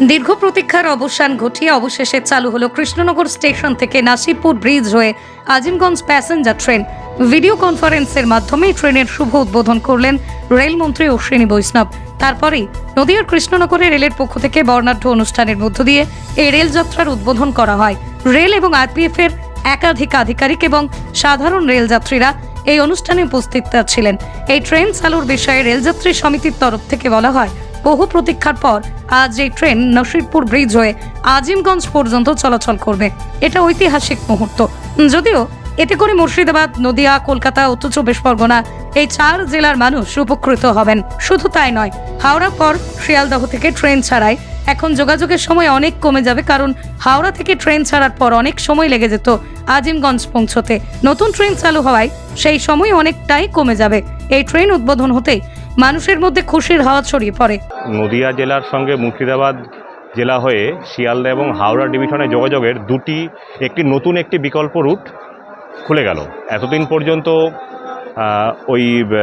দীর্ঘ প্রতীক্ষার অবসান ঘটিয়ে অবশেষে চালু হলো কৃষ্ণনগর স্টেশন থেকে নাসিরপুর ব্রিজ হয়ে আজিমগঞ্জ প্যাসেঞ্জার ট্রেন। ভিডিও কনফারেন্সের মাধ্যমে ট্রেনের শুভ উদ্বোধন করলেন রেলমন্ত্রী অশ্বিনী বৈষ্ণব। তারপরেই নদীয়ার কৃষ্ণনগরে রেলের পক্ষ থেকে বর্ণাঢ্য অনুষ্ঠানের মধ্য দিয়ে এই রেলযাত্রার উদ্বোধন করা হয়। রেল এবং আরপিএফ এর একাধিক আধিকারিক এবং সাধারণ রেলযাত্রীরা এই অনুষ্ঠানে উপস্থিত ছিলেন। এই ট্রেন চালুর বিষয়ে রেলযাত্রী সমিতির তরফ থেকে বলা হয় বহু প্রতীক্ষার পর আজ এই ট্রেন নসিরপুর ব্রিজ হয়ে আজিমগঞ্জ পর্যন্ত চলাচল করবে। এটা ঐতিহাসিক মুহূর্ত। যদিও এতে করে মুর্শিদাবাদ, নদিয়া, কলকাতা, উত্তর চব্বিশ পরগনা এই চার জেলার মানুষ উপকৃত হবেন। শুধু তাই নয়, হাওড়া পর শিয়ালদহ থেকে ট্রেন ছাড়ায় এখন যোগাযোগের সময় অনেক কমে যাবে কারণ হাওড়া থেকে ট্রেন ছাড়ার পর অনেক সময় লেগে যেত আজিমগঞ্জ পৌঁছতে। নতুন ট্রেন চালু হওয়ায় সেই সময় অনেকটাই কমে যাবে। এই ট্রেন উদ্বোধন হতেই মানুষের মধ্যে খুশির হাওয়া ছড়িয়ে পড়ে। নদিয়া জেলার সঙ্গে মুর্শিদাবাদ জেলা হয়ে শিয়ালদা এবং হাওড়া ডিভিশনে যোগাযোগের দুটি, একটি নতুন, একটি বিকল্প রুট খুলে গেল। এতদিন পর্যন্ত ওই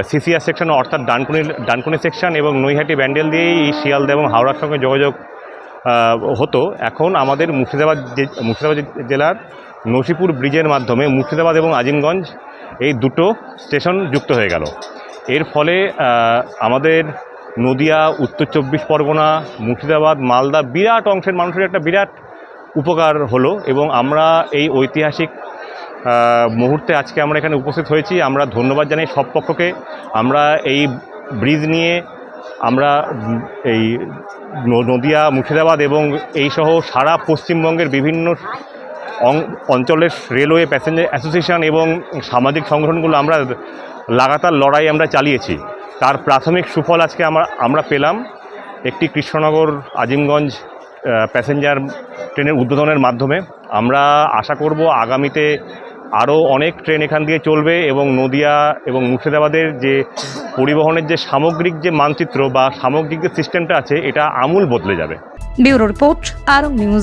সিসিআর সেকশন, অর্থাৎ ডানকুনি ডানকুনি সেকশন এবং নৈহাটি ব্যান্ডেল দিয়েই এই শিয়ালদা এবং হাওড়ার সঙ্গে যোগাযোগ হতো। এখন আমাদের মুর্শিদাবাদ মুর্শিদাবাদ জেলার নসিপুর ব্রিজের মাধ্যমে মুর্শিদাবাদ এবং আজিমগঞ্জ এই দুটো স্টেশন যুক্ত হয়ে গেল। এর ফলে আমাদের নদিয়া, উত্তর চব্বিশ পরগনা, মুর্শিদাবাদ, মালদা বিরাট অংশের মানুষের একটা বিরাট উপকার হলো এবং আমরা এই ঐতিহাসিক মুহূর্তে আজকে আমরা এখানে উপস্থিত হয়েছি। আমরা ধন্যবাদ জানাই সব পক্ষকে। আমরা এই ব্রিজ নিয়ে আমরা এই নদিয়া, মুর্শিদাবাদ এবং এই সহ সারা পশ্চিমবঙ্গের বিভিন্ন অঞ্চলের রেলওয়ে প্যাসেঞ্জার অ্যাসোসিয়েশন এবং সামাজিক সংগঠনগুলো আমরা লাগাতার লড়াই আমরা চালিয়েছি। তার প্রাথমিক সুফল আজকে আমরা আমরা পেলাম একটি কৃষ্ণনগর আজিমগঞ্জ প্যাসেঞ্জার ট্রেনের উদ্বোধনের মাধ্যমে। আমরা আশা করব আগামীতে আরও অনেক ট্রেন এখান দিয়ে চলবে এবং নদিয়া এবং মুর্শিদাবাদের যে পরিবহনের যে সামগ্রিক যে মানচিত্র বা সামগ্রিক যে সিস্টেমটা আছে, এটা আমূল বদলে যাবে। Bureau report Aarong news.